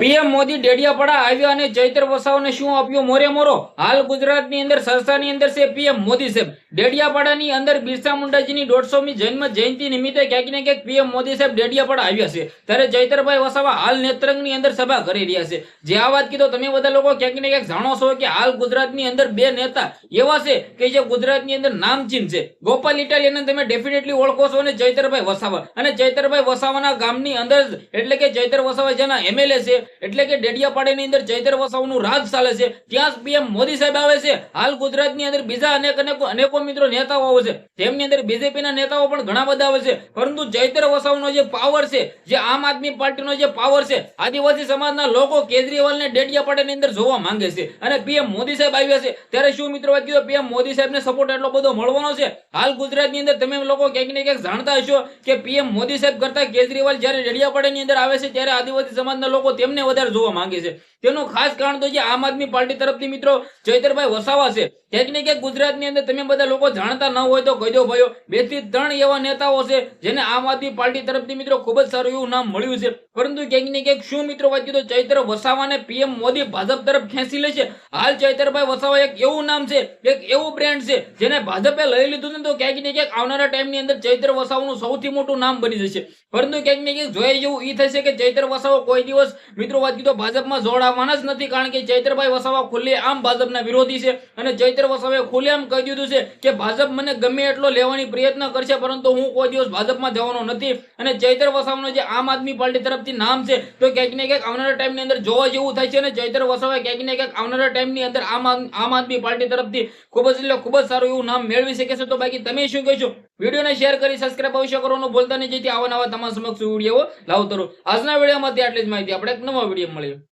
PM Modi Dediapada આવ્યા અને ચૈત્ર વસાવાને શું આપ્યું? મોરે મોરો. હાલ ગુજરાતની અંદર, સંસ્થાની અંદર છે પીએમ મોદી સાહેબ. ડેડિયાપાડાની અંદર બિરસા મુંડાજીની દોઢસોમી જન્મ જયંતિ નિમિત્તે ક્યાંક ને ક્યાંક પીએમ મોદી સાહેબ ડેડિયાપાડા આવ્યા છે. ત્યારે ચૈતરભાઈ વસાવા હાલ નેત્રંગની અંદર સભા કરી રહ્યા છે. જે આ વાત કીધો, તમે બધા લોકો ક્યાંક ને ક્યાંક જાણો છો કે હાલ ગુજરાતની અંદર બે નેતા એવા છે કે જે ગુજરાતની અંદર નામચીન છે. ગોપાલ ઇટાલિયન તમે ડેફિનેટલી ઓળખો છો અને ચૈતરભાઈ વસાવા. અને ચૈતરભાઈ વસાવાના ગામની અંદર એટલે કે ચૈતર વસાવા જેના એમએલએ છે એટલે કે ડેડિયાપાડાની અંદર ચૈતર વસાવાનું રાજ ચાલે છે. ત્યાં પીએમ મોદી સાહેબ આવે છે. હાલ ગુજરાતની અંદર બીજા અનેકો અનેકો મિત્રો નેતાઓ આવે છે. તેમની અંદર બીજેપીના નેતાઓ પણ ઘણા બધા આવે છે. પરંતુ ચૈતર વસાવાનો જે પાવર છે, જે આમ આદમી પાર્ટીનો જે પાવર છે, આદિવાસી સમાજના લોકો કેજરીવાલને ડેડિયાપાડાની અંદર જોવા માંગે છે. અને પીએમ મોદી સાહેબ આવ્યા છે. ત્યારે શું મિત્રો વાત કીધું? પીએમ મોદી સાહેબને સપોર્ટ એટલો બધો મળવાનો છે? હાલ ગુજરાતની અંદર તમે લોકો ક્યાંક ને ક્યાંક જાણતા હશો કે પીએમ મોદી સાહેબ કરતા કેજરીવાલ જ્યારે ડેડિયાપાડાની અંદર આવે છે, ત્યારે આદિવાસી સમાજના લોકો તેમને વધારે જોવા માંગે છે. તેનું ખાસ કારણ તો જે આમ આદમી પાર્ટી તરફથી મિત્રો, ચૈતરભાઈ વસાવા છે. ક્યાંક ગુજરાતની અંદર તમે બધા લોકો જાણતા ન હોય તો કહી ભાઈઓ, બેથી ત્રણ એવા નેતાઓ છે જેને આમ આદમી પાર્ટી તરફથી મિત્રો ખૂબ જ સારું એવું નામ મળ્યું છે. પરંતુ ક્યાંક ને શું મિત્રો વાત કીધું, ચૈત્ર વસાવાને પીએમ મોદી ભાજપ તરફ ખેંચી લે છે. હાલ ચૈતરભાઈ વસાવા એક એવું નામ છે, એક એવું બ્રેન્ડ છે જેને ભાજપે લઈ લીધું ને તો ક્યાંક ને ક્યાંક આવનારા ટાઈમની અંદર ચૈત્ર વસાવાનું સૌથી મોટું નામ બની જશે. પરંતુ ક્યાંક ને ક્યાંક જોઈએ જેવું એ થશે કે ચૈત્ર વસાવો કોઈ દિવસ મિત્રો વાત કીધું, ભાજપમાં જોડાવાના જ નથી કારણ કે ચૈત્રભાઈ વસાવા ખુલ્લે આમ ભાજપના વિરોધી છે અને ચૈત્ર વસાવાએ ખુલ્લેમ કહી દીધું છે કે ભાજપ મને ગમે એટલો લેવાની પ્રયત્ન કરશે, પરંતુ હું કોઈ દિવસ ભાજપમાં જવાનો નથી. અને ચૈત્ર વસાવાનો જે આમ આદમી પાર્ટી તરફથી નામ છે, તો ક્યાંક ને ક્યાંક આવનારા ટાઈમની અંદર જોવા જેવું થાય છે અને ચૈત્ર વસાવા ક્યાંક ને ક્યાંક આવનારા ટાઈમની અંદર આમ આમ આદમી પાર્ટી તરફથી ખૂબ જ એટલે ખૂબ જ સારું એવું નામ મેળવી શકે છે. તો બાકી તમે શું કહેશો? વિડીયોને શેર કરી સબસ્ક્રાઇબ અવશ્ય કરવાનું ભૂલતા નહીં. જેથી આવા નવા તમામ સમક્ષ વીડિયો લાવતો રહો આજના વિડીયોમાંથી આટલી જ માહિતી. આપણે એક નવા વીડિયો મળીએ.